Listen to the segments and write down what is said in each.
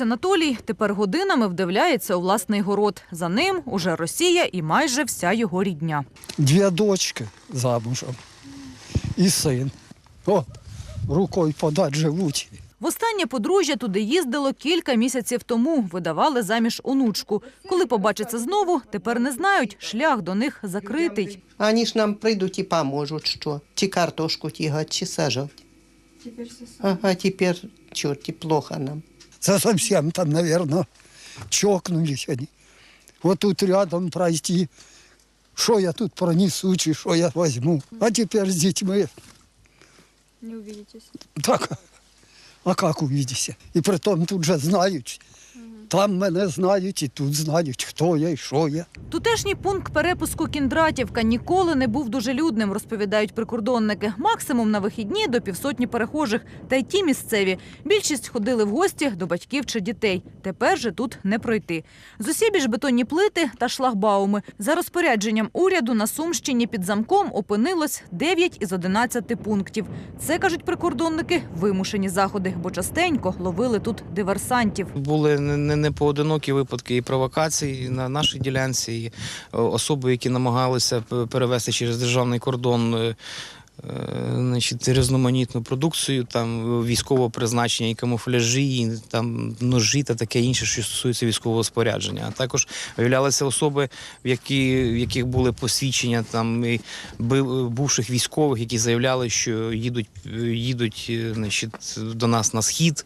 Ось Анатолій тепер годинами вдивляється у власний город. За ним уже Росія і майже вся його рідня. Дві дочки замужем і син. О, рукою подать живуть. Востаннє подружжя туди їздило кілька місяців тому. Видавали заміж онучку. Коли побачаться знову, тепер не знають. Шлях до них закритий. Они ж нам прийдуть і поможуть, що. Чи картошку тягати, чи сажати. Ага, тепер, чорті, плохо нам. Це совсем там, мабуть, чокнулись вони. От тут рядом пройти. Що я тут пронесу, чи що я візьму. А тепер з дітьми. Не увидитесь. Так, а як увидите? І при тому тут же знають. Там мене знають і тут знають, хто я і що я. Тутешній пункт перепуску Кіндратівка ніколи не був дуже людним, розповідають прикордонники. Максимум на вихідні до півсотні перехожих. Та й ті місцеві. Більшість ходили в гості до батьків чи дітей. Тепер же тут не пройти. Зусібіж бетонні плити та шлагбауми. За розпорядженням уряду на Сумщині під замком опинилось 9 із 11 пунктів. Це, кажуть прикордонники, вимушені заходи, бо частенько ловили тут диверсантів. Були не, не, поодинокі випадки і провокацій на нашій ділянці, і е, особи, які намагалися перевести через державний кордон. е, е, Значить, різноманітну продукцію, там військового призначення і камуфляжі, і там ножі та таке інше, що стосується військового спорядження. А також виявлялися особи, в, які, в яких були посвідчення там і бувших військових, які заявляли, що їдуть, їдуть значить, до нас на схід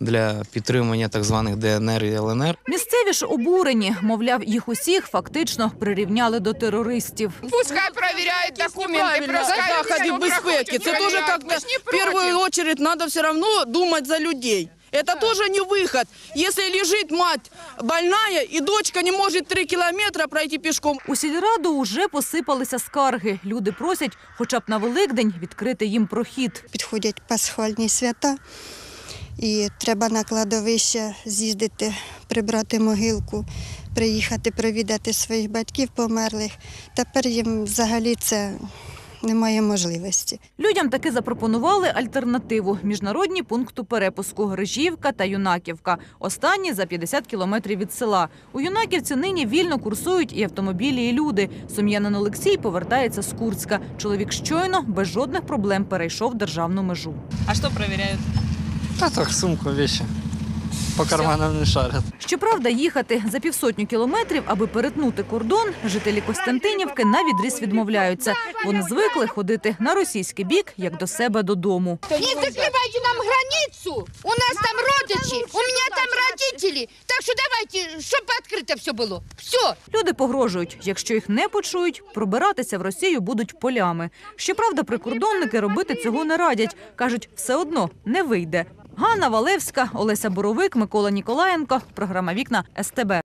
для підтримання так званих ДНР і ЛНР. Місцеві ж обурені, мовляв, їх усіх фактично прирівняли до терористів. Пускай проверяют документы, Неправильно пускай заходи всё безпеки. проходит, Це теж проверяют. как Мы ж не в первую против. очередь надо все равно думать за людей. Это тоже не выход. Если лежит мать больная и дочка не может три километра пройти пешком, У сільраду уже посипалися скарги. Люди просять, хоча б на Великдень, відкрити їм прохід. підходять пасхальні свята, і треба на кладовище з'їздити, прибрати могилку, приїхати провідати своїх батьків померлих. Тепер їм взагалі це немає можливості. Людям таки запропонували альтернативу міжнародні пункту перепуску Грижівка та Юнаківка. Останні за 50 кілометрів від села. У Юнаківці нині вільно курсують і автомобілі, і люди. Сум'янин Олексій повертається з Курська. Чоловік щойно без жодних проблем перейшов державну межу. А что проверяют? Та так, сумку, вещи. По карманам не шарят. Щоправда, їхати за півсотню кілометрів, аби перетнути кордон, жителі Костянтинівки на відріз відмовляються. Вони звикли ходити на російський бік, як до себе додому. Не закрывайте нам границу. У нас там родичи, у меня там родители. Так что давайте, чтобы открыто все было. Все. Люди погрожують, якщо їх не почують, пробиратися в Росію будуть полями. Щоправда, прикордонники робити цього не радять. кажуть, все одно не вийде. Ганна Валевська, Олеся Боровик, Микола Ніколаєнко. Програма Вікна СТБ.